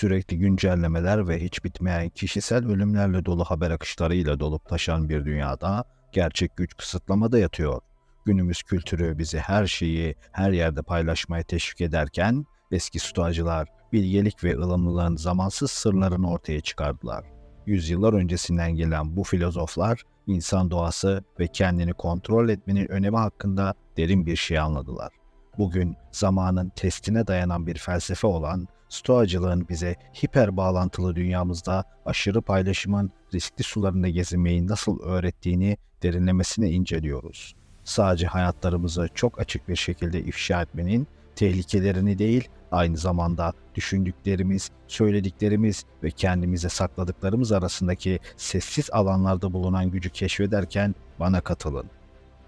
Sürekli güncellemeler ve hiç bitmeyen kişisel ölümlerle dolu haber akışlarıyla dolup taşan bir dünyada gerçek güç kısıtlamada yatıyor. Günümüz kültürü bizi her şeyi her yerde paylaşmaya teşvik ederken eski stoacılar bilgelik ve ılımlılığın zamansız sırlarını ortaya çıkardılar. Yüzyıllar öncesinden gelen bu filozoflar insan doğası ve kendini kontrol etmenin önemi hakkında derin bir şey anladılar. Bugün zamanın testine dayanan bir felsefe olan Stoacılığın bize hiper bağlantılı dünyamızda aşırı paylaşımın riskli sularında gezinmeyi nasıl öğrettiğini derinlemesine inceliyoruz. Sadece hayatlarımızı çok açık bir şekilde ifşa etmenin tehlikelerini değil, aynı zamanda düşündüklerimiz, söylediklerimiz ve kendimize sakladıklarımız arasındaki sessiz alanlarda bulunan gücü keşfederken bana katılın.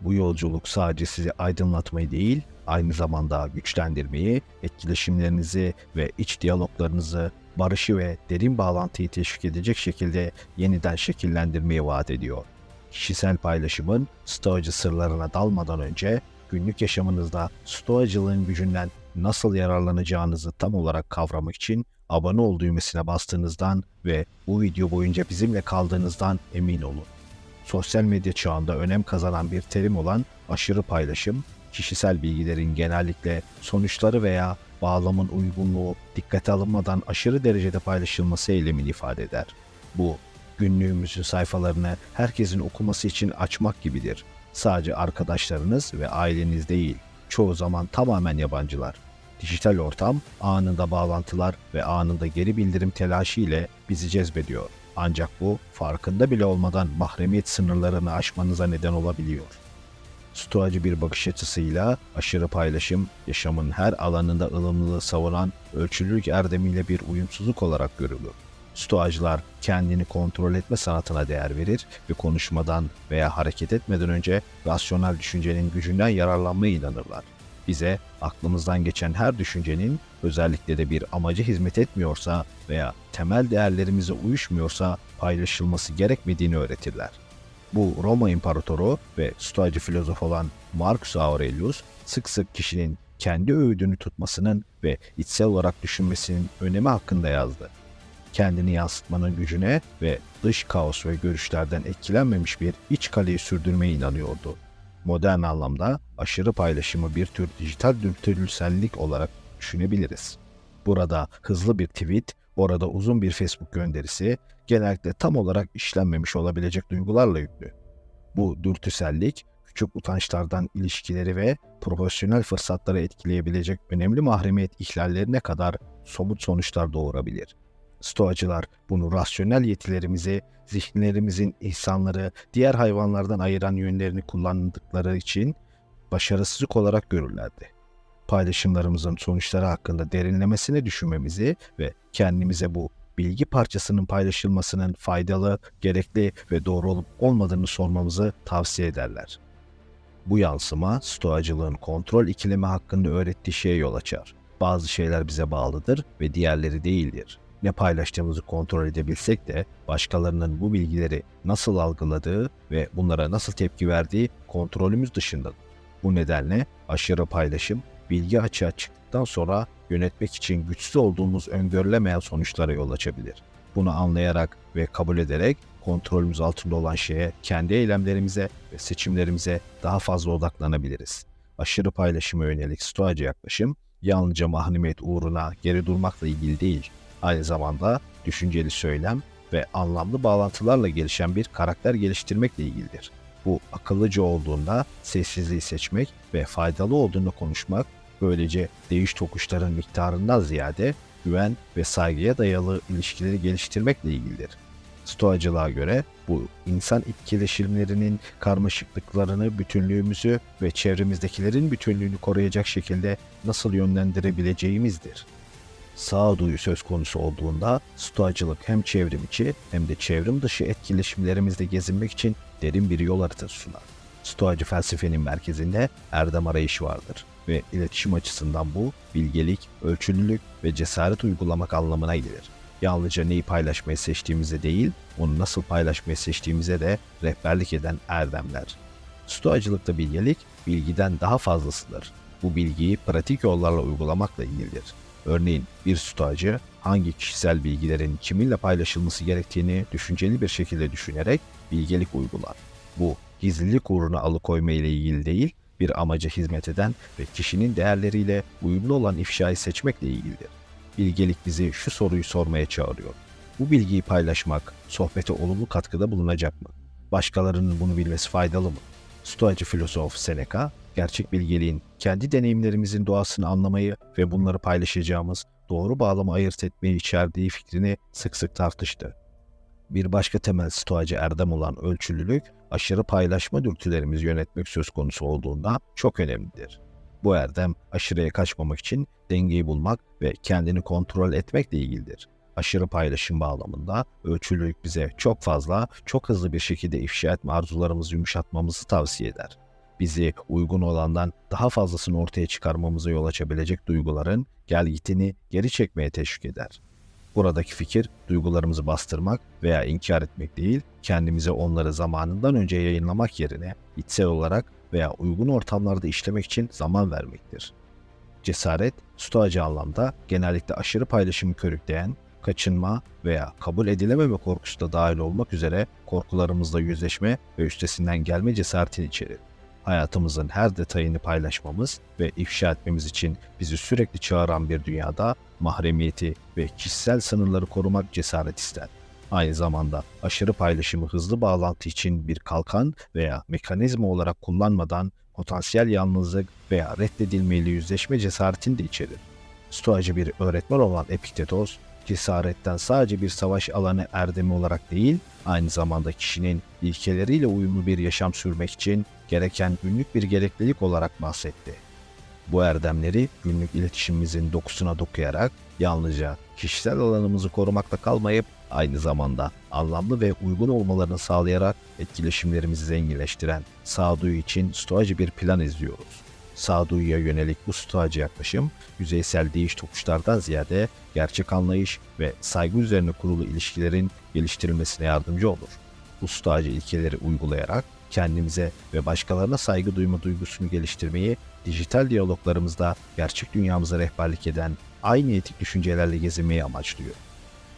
Bu yolculuk sadece sizi aydınlatmayı değil, aynı zamanda güçlendirmeyi, etkileşimlerinizi ve iç diyaloglarınızı barışı ve derin bağlantıyı teşvik edecek şekilde yeniden şekillendirmeyi vaat ediyor. Kişisel paylaşımın stoacı sırlarına dalmadan önce günlük yaşamınızda stoacılığın gücünden nasıl yararlanacağınızı tam olarak kavramak için abone ol düğmesine bastığınızdan ve bu video boyunca bizimle kaldığınızdan emin olun. Sosyal medya çağında önem kazanan bir terim olan aşırı paylaşım, kişisel bilgilerin genellikle sonuçları veya bağlamın uygunluğu dikkate alınmadan aşırı derecede paylaşılması eylemini ifade eder. Bu, günlüğümüzün sayfalarını herkesin okuması için açmak gibidir. Sadece arkadaşlarınız ve aileniz değil, çoğu zaman tamamen yabancılar. Dijital ortam anında bağlantılar ve anında geri bildirim telaşı ile bizi cezbediyor. Ancak bu farkında bile olmadan mahremiyet sınırlarını aşmanıza neden olabiliyor. Stoacı bir bakış açısıyla aşırı paylaşım, yaşamın her alanında ılımlılığı savunan ölçülülük erdemiyle bir uyumsuzluk olarak görülür. Stoacılar kendini kontrol etme sanatına değer verir ve konuşmadan veya hareket etmeden önce rasyonel düşüncenin gücünden yararlanmaya inanırlar. Bize aklımızdan geçen her düşüncenin özellikle de bir amaca hizmet etmiyorsa veya temel değerlerimize uyuşmuyorsa paylaşılması gerekmediğini öğretirler. Bu Roma İmparatoru ve Stoacı filozof olan Marcus Aurelius sık sık kişinin kendi öğüdünü tutmasının ve içsel olarak düşünmesinin önemi hakkında yazdı. Kendini yansıtmanın gücüne ve dış kaos ve görüşlerden etkilenmemiş bir iç kaleyi sürdürmeye inanıyordu. Modern anlamda aşırı paylaşımı bir tür dijital dürtülsellik olarak düşünebiliriz. Burada hızlı bir tweet, orada uzun bir Facebook gönderisi genellikle tam olarak işlenmemiş olabilecek duygularla yüklü. Bu dürtüsellik küçük utançlardan ilişkileri ve profesyonel fırsatları etkileyebilecek önemli mahremiyet ihlallerine kadar somut sonuçlar doğurabilir. Stoacılar bunu rasyonel yetilerimizi, zihinlerimizin insanları diğer hayvanlardan ayıran yönlerini kullandıkları için başarısızlık olarak görürlerdi. Paylaşımlarımızın sonuçları hakkında derinlemesine düşünmemizi ve kendimize bu bilgi parçasının paylaşılmasının faydalı, gerekli ve doğru olup olmadığını sormamızı tavsiye ederler. Bu yansıma stoacılığın kontrol ikilemi hakkında öğrettiği şeye yol açar. Bazı şeyler bize bağlıdır ve diğerleri değildir. Ne paylaştığımızı kontrol edebilsek de başkalarının bu bilgileri nasıl algıladığı ve bunlara nasıl tepki verdiği kontrolümüz dışındadır. Bu nedenle aşırı paylaşım bilgi açığa çıktıktan sonra yönetmek için güçsüz olduğumuz öngörülemeyen sonuçlara yol açabilir. Bunu anlayarak ve kabul ederek kontrolümüz altında olan şeye, kendi eylemlerimize ve seçimlerimize daha fazla odaklanabiliriz. Aşırı paylaşıma yönelik stoacı yaklaşım, yalnızca mahremiyet uğruna geri durmakla ilgili değil, aynı zamanda düşünceli söylem ve anlamlı bağlantılarla gelişen bir karakter geliştirmekle ilgilidir. Bu akıllıca olduğunda sessizliği seçmek ve faydalı olduğunu konuşmak böylece değiş tokuşların miktarından ziyade güven ve saygıya dayalı ilişkileri geliştirmekle ilgilidir. Stoacılığa göre bu insan etkileşimlerinin karmaşıklıklarını, bütünlüğümüzü ve çevremizdekilerin bütünlüğünü koruyacak şekilde nasıl yönlendirebileceğimizdir. Sağduyu söz konusu olduğunda stoacılık hem çevrim içi hem de çevrim dışı etkileşimlerimizde gezinmek için derin bir yol haritası sunar. Stoacı felsefenin merkezinde erdem arayışı vardır ve iletişim açısından bu bilgelik, ölçülülük ve cesaret uygulamak anlamına gelir. Yalnızca neyi paylaşmayı seçtiğimize değil, onu nasıl paylaşmayı seçtiğimize de rehberlik eden erdemler. Stoacılıkta bilgelik, bilgiden daha fazlasıdır. Bu bilgiyi pratik yollarla uygulamakla ilgilidir. Örneğin bir stoacı hangi kişisel bilgilerin kiminle paylaşılması gerektiğini düşünceli bir şekilde düşünerek bilgelik uygular. Bu gizlilik uğruna alıkoyma ile ilgili değil, bir amaca hizmet eden ve kişinin değerleriyle uyumlu olan ifşayı seçmekle ilgilidir. Bilgelik bizi şu soruyu sormaya çağırıyor. Bu bilgiyi paylaşmak sohbete olumlu katkıda bulunacak mı? Başkalarının bunu bilmesi faydalı mı? Stoacı filozof Seneca, gerçek bilgeliğin kendi deneyimlerimizin doğasını anlamayı ve bunları paylaşacağımız doğru bağlamı ayırt etmeyi içerdiği fikrini sık sık tartıştı. Bir başka temel stoacı erdem olan ölçülülük, aşırı paylaşma dürtülerimizi yönetmek söz konusu olduğunda çok önemlidir. Bu erdem aşırıya kaçmamak için dengeyi bulmak ve kendini kontrol etmekle ilgilidir. Aşırı paylaşım bağlamında ölçülülük bize çok fazla, çok hızlı bir şekilde ifşa etme arzularımızı yumuşatmamızı tavsiye eder. Bizi uygun olandan daha fazlasını ortaya çıkarmamıza yol açabilecek duyguların gelgitini geri çekmeye teşvik eder. Buradaki fikir duygularımızı bastırmak veya inkar etmek değil, kendimize onları zamanından önce yayınlamak yerine içsel olarak veya uygun ortamlarda işlemek için zaman vermektir. Cesaret, stoacı anlamda genellikle aşırı paylaşımı körükleyen, kaçınma veya kabul edilememe korkusu da dahil olmak üzere korkularımızla yüzleşme ve üstesinden gelme cesaretini içerir. Hayatımızın her detayını paylaşmamız ve ifşa etmemiz için bizi sürekli çağıran bir dünyada mahremiyeti ve kişisel sınırları korumak cesaret ister. Aynı zamanda aşırı paylaşımı hızlı bağlantı için bir kalkan veya mekanizma olarak kullanmadan potansiyel yalnızlık veya reddedilmeyle yüzleşme cesaretini de içerir. Stoacı bir öğretmen olan Epiktetos, cesaretten sadece bir savaş alanı erdemi olarak değil, aynı zamanda kişinin ilkeleriyle uyumlu bir yaşam sürmek için gereken günlük bir gereklilik olarak bahsetti. Bu erdemleri günlük iletişimimizin dokusuna dokuyarak yalnızca kişisel alanımızı korumakla kalmayıp aynı zamanda anlamlı ve uygun olmalarını sağlayarak etkileşimlerimizi zenginleştiren sağduyu için stoacı bir plan izliyoruz. Sağduyuya yönelik bu stoacı yaklaşım, yüzeysel değiş tokuşlardan ziyade gerçek anlayış ve saygı üzerine kurulu ilişkilerin geliştirilmesine yardımcı olur. Bu stoacı ilkeleri uygulayarak kendimize ve başkalarına saygı duyma duygusunu geliştirmeyi dijital diyaloglarımızda gerçek dünyamıza rehberlik eden aynı etik düşüncelerle gezinmeyi amaçlıyor.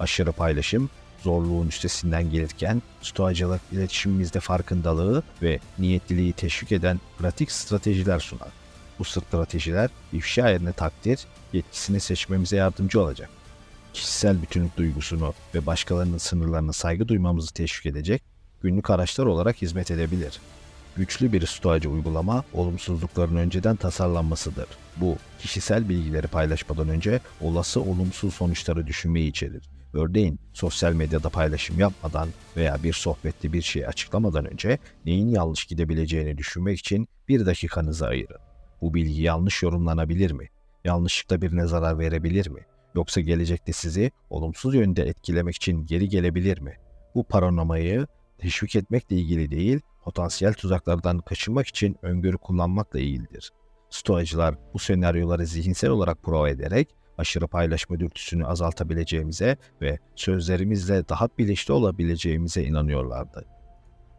Aşırı paylaşım, zorluğun üstesinden gelirken stoacılık iletişimimizde farkındalığı ve niyetliliği teşvik eden pratik stratejiler sunar. Bu stratejiler ifşa yerine takdir, yetkisini seçmemize yardımcı olacak. Kişisel bütünlük duygusunu ve başkalarının sınırlarına saygı duymamızı teşvik edecek günlük araçlar olarak hizmet edebilir. Güçlü bir stoacı uygulama olumsuzlukların önceden tasarlanmasıdır. Bu, kişisel bilgileri paylaşmadan önce olası olumsuz sonuçları düşünmeyi içerir. Örneğin sosyal medyada paylaşım yapmadan veya bir sohbette bir şeyi açıklamadan önce neyin yanlış gidebileceğini düşünmek için bir dakikanızı ayırın. Bu bilgi yanlış yorumlanabilir mi? Yanlışlıkla birine zarar verebilir mi? Yoksa gelecekte sizi olumsuz yönde etkilemek için geri gelebilir mi? Bu paranomayı teşvik etmekle ilgili değil, potansiyel tuzaklardan kaçınmak için öngörü kullanmakla ilgilidir. Stoacılar bu senaryoları zihinsel olarak prova ederek aşırı paylaşma dürtüsünü azaltabileceğimize ve sözlerimizle daha bilinçli olabileceğimize inanıyorlardı.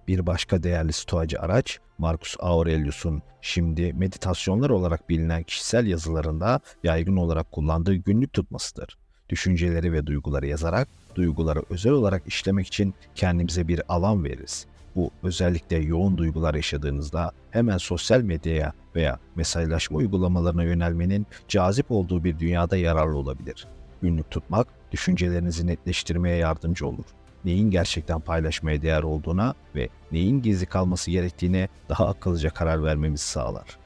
Bir başka değerli stoacı araç Marcus Aurelius'un şimdi meditasyonlar olarak bilinen kişisel yazılarında yaygın olarak kullandığı günlük tutmasıdır. Düşünceleri ve duyguları yazarak duyguları özel olarak işlemek için kendimize bir alan veririz. Bu özellikle yoğun duygular yaşadığınızda hemen sosyal medyaya veya mesajlaşma uygulamalarına yönelmenin cazip olduğu bir dünyada yararlı olabilir. Günlük tutmak düşüncelerinizi netleştirmeye yardımcı olur. Neyin gerçekten paylaşmaya değer olduğuna ve neyin gizli kalması gerektiğine daha akıllıca karar vermemizi sağlar.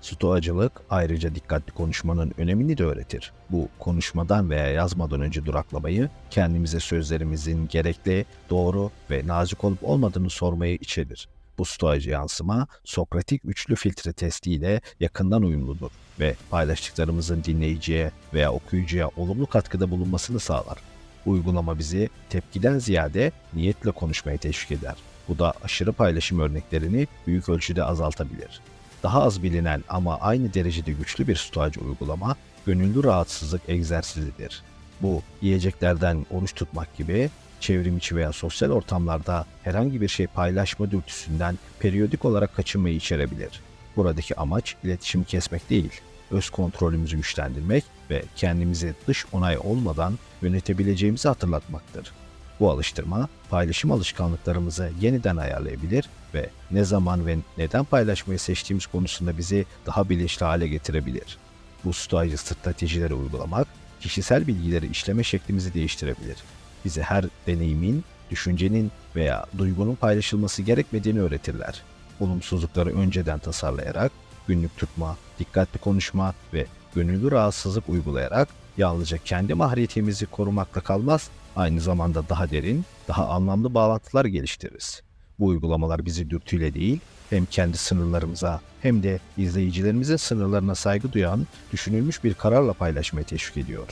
Stoacılık ayrıca dikkatli konuşmanın önemini de öğretir. Bu konuşmadan veya yazmadan önce duraklamayı, kendimize sözlerimizin gerekli, doğru ve nazik olup olmadığını sormayı içerir. Bu stoacı yansıma Sokratik üçlü filtre testiyle yakından uyumludur ve paylaştıklarımızın dinleyiciye veya okuyucuya olumlu katkıda bulunmasını sağlar. Uygulama bizi tepkiden ziyade niyetle konuşmaya teşvik eder. Bu da aşırı paylaşım örneklerini büyük ölçüde azaltabilir. Daha az bilinen ama aynı derecede güçlü bir stoacı uygulama gönüllü rahatsızlık egzersizidir. Bu yiyeceklerden oruç tutmak gibi çevrim içi veya sosyal ortamlarda herhangi bir şey paylaşma dürtüsünden periyodik olarak kaçınmayı içerebilir. Buradaki amaç iletişimi kesmek değil, öz kontrolümüzü güçlendirmek ve kendimizi dış onay olmadan yönetebileceğimizi hatırlatmaktır. Bu alıştırma paylaşım alışkanlıklarımızı yeniden ayarlayabilir ve ne zaman ve neden paylaşmayı seçtiğimiz konusunda bizi daha bilinçli hale getirebilir. Bu stoacı stratejileri uygulamak kişisel bilgileri işleme şeklimizi değiştirebilir. Bize her deneyimin, düşüncenin veya duygunun paylaşılması gerekmediğini öğretirler. Olumsuzlukları önceden tasarlayarak, günlük tutma, dikkatli konuşma ve gönüllü rahatsızlık uygulayarak yalnızca kendi mahriyetimizi korumakla kalmaz, aynı zamanda daha derin, daha anlamlı bağlantılar geliştiririz. Bu uygulamalar bizi dürtüyle değil, hem kendi sınırlarımıza hem de izleyicilerimizin sınırlarına saygı duyan, düşünülmüş bir kararla paylaşmayı teşvik ediyor.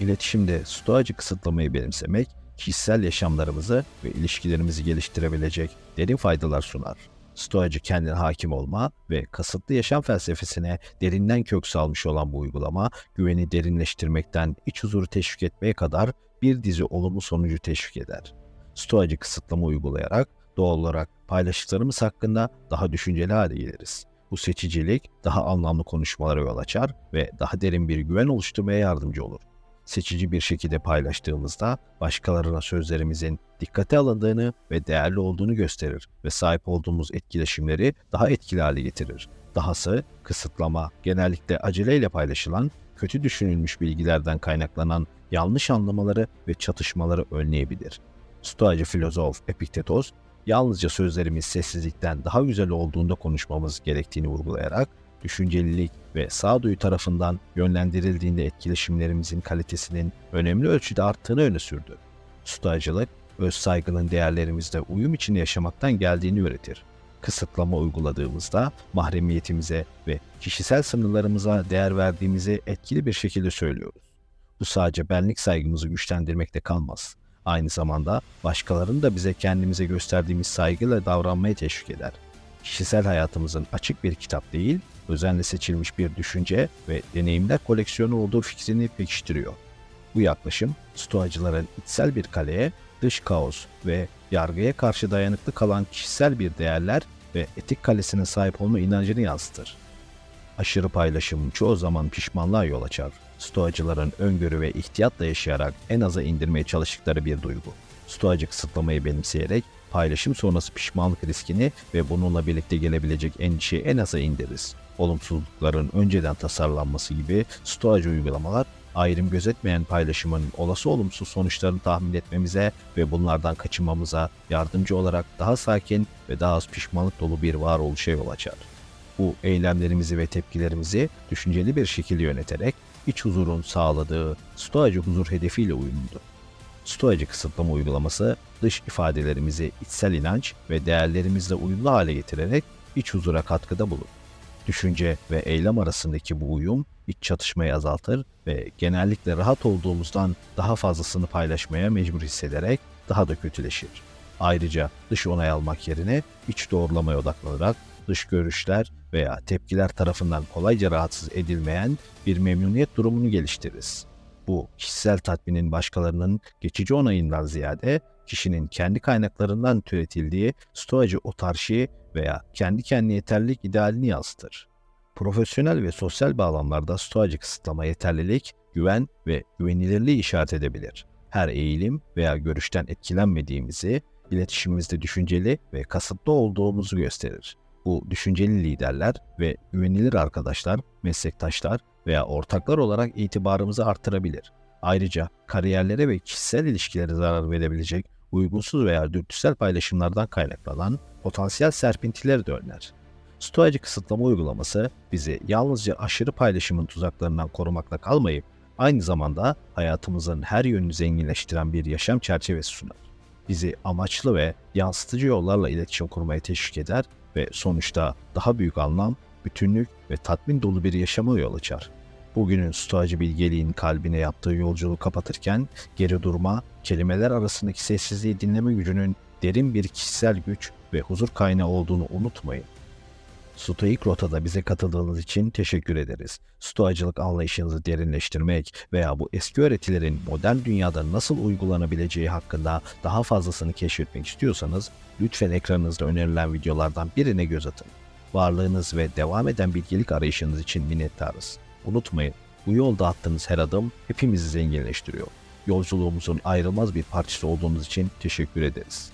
İletişimde stoacı kısıtlamayı benimsemek, kişisel yaşamlarımızı ve ilişkilerimizi geliştirebilecek derin faydalar sunar. Stoacı kendine hakim olma ve kasıtlı yaşam felsefesine derinden kök salmış olan bu uygulama, güveni derinleştirmekten iç huzuru teşvik etmeye kadar bir dizi olumlu sonucu teşvik eder. Stoacı kısıtlama uygulayarak doğal olarak paylaştıklarımız hakkında daha düşünceli hale geliriz. Bu seçicilik daha anlamlı konuşmalara yol açar ve daha derin bir güven oluşturmaya yardımcı olur. Seçici bir şekilde paylaştığımızda başkalarına sözlerimizin dikkate alındığını ve değerli olduğunu gösterir ve sahip olduğumuz etkileşimleri daha etkili hale getirir. Dahası kısıtlama genellikle aceleyle paylaşılan, kötü düşünülmüş bilgilerden kaynaklanan yanlış anlamaları ve çatışmaları önleyebilir. Stoacı filozof Epiktetos, yalnızca sözlerimiz sessizlikten daha güzel olduğunda konuşmamız gerektiğini vurgulayarak, düşüncelilik ve sağduyu tarafından yönlendirildiğinde etkileşimlerimizin kalitesinin önemli ölçüde arttığını öne sürdü. Stoacılık, öz saygının değerlerimizde uyum içinde yaşamaktan geldiğini öğretir. Kısıtlama uyguladığımızda mahremiyetimize ve kişisel sınırlarımıza değer verdiğimizi etkili bir şekilde söylüyoruz. Bu sadece benlik saygımızı güçlendirmekte kalmaz. Aynı zamanda başkalarının da bize kendimize gösterdiğimiz saygıyla davranmaya teşvik eder. Kişisel hayatımızın açık bir kitap değil, özenle seçilmiş bir düşünce ve deneyimler koleksiyonu olduğu fikrini pekiştiriyor. Bu yaklaşım, stoacıların içsel bir kaleye, dış kaos ve yargıya karşı dayanıklı kalan kişisel bir değerler ve etik kalesine sahip olma inancını yansıtır. Aşırı paylaşım çoğu zaman pişmanlığa yol açar. Stoacıların öngörü ve ihtiyatla yaşayarak en aza indirmeye çalıştıkları bir duygu. Stoacı kısıtlamayı benimseyerek paylaşım sonrası pişmanlık riskini ve bununla birlikte gelebilecek endişeyi en aza indiririz. Olumsuzlukların önceden tasarlanması gibi stoacı uygulamalar ayrım gözetmeyen paylaşımın olası olumsuz sonuçlarını tahmin etmemize ve bunlardan kaçınmamıza yardımcı olarak daha sakin ve daha az pişmanlık dolu bir varoluşa yol açar. Bu eylemlerimizi ve tepkilerimizi düşünceli bir şekilde yöneterek iç huzurun sağladığı stoacı huzur hedefiyle uyumludur. Stoacı kısıtlama uygulaması dış ifadelerimizi içsel inanç ve değerlerimizle uyumlu hale getirerek iç huzura katkıda bulur. Düşünce ve eylem arasındaki bu uyum iç çatışmayı azaltır ve genellikle rahat olduğumuzdan daha fazlasını paylaşmaya mecbur hissederek daha da kötüleşir. Ayrıca dış onay almak yerine iç doğrulamaya odaklanarak dış görüşler veya tepkiler tarafından kolayca rahatsız edilmeyen bir memnuniyet durumunu geliştiririz. Bu kişisel tatminin başkalarının geçici onayından ziyade kişinin kendi kaynaklarından türetildiği stoacı otarşi veya kendi kendine yeterlilik idealini yansıtır. Profesyonel ve sosyal bağlamlarda stoacı kısıtlama yeterlilik, güven ve güvenilirliği işaret edebilir. Her eğilim veya görüşten etkilenmediğimizi, iletişimimizde düşünceli ve kasıtlı olduğumuzu gösterir. Bu düşünceli liderler ve güvenilir arkadaşlar, meslektaşlar veya ortaklar olarak itibarımızı artırabilir. Ayrıca kariyerlere ve kişisel ilişkilere zarar verebilecek uygunsuz veya dürtüsel paylaşımlardan kaynaklanan potansiyel serpintileri de önler. Stoacı kısıtlama uygulaması bizi yalnızca aşırı paylaşımın tuzaklarından korumakla kalmayıp aynı zamanda hayatımızın her yönünü zenginleştiren bir yaşam çerçevesi sunar. Bizi amaçlı ve yansıtıcı yollarla iletişim kurmaya teşvik eder ve sonuçta daha büyük anlam, bütünlük ve tatmin dolu bir yaşama yol açar. Bugünün stoacı bilgeliğin kalbine yaptığı yolculuğu kapatırken geri durma, kelimeler arasındaki sessizliği dinleme gücünün derin bir kişisel güç ve huzur kaynağı olduğunu unutmayın. Stoik Rota'da bize katıldığınız için teşekkür ederiz. Stoacılık anlayışınızı derinleştirmek veya bu eski öğretilerin modern dünyada nasıl uygulanabileceği hakkında daha fazlasını keşfetmek istiyorsanız lütfen ekranınızda önerilen videolardan birine göz atın. Varlığınız ve devam eden bilgilik arayışınız için minnettarız. Unutmayın, Bu yolda attığınız her adım hepimizi zenginleştiriyor. Yolculuğumuzun ayrılmaz bir parçası olduğunuz için teşekkür ederiz.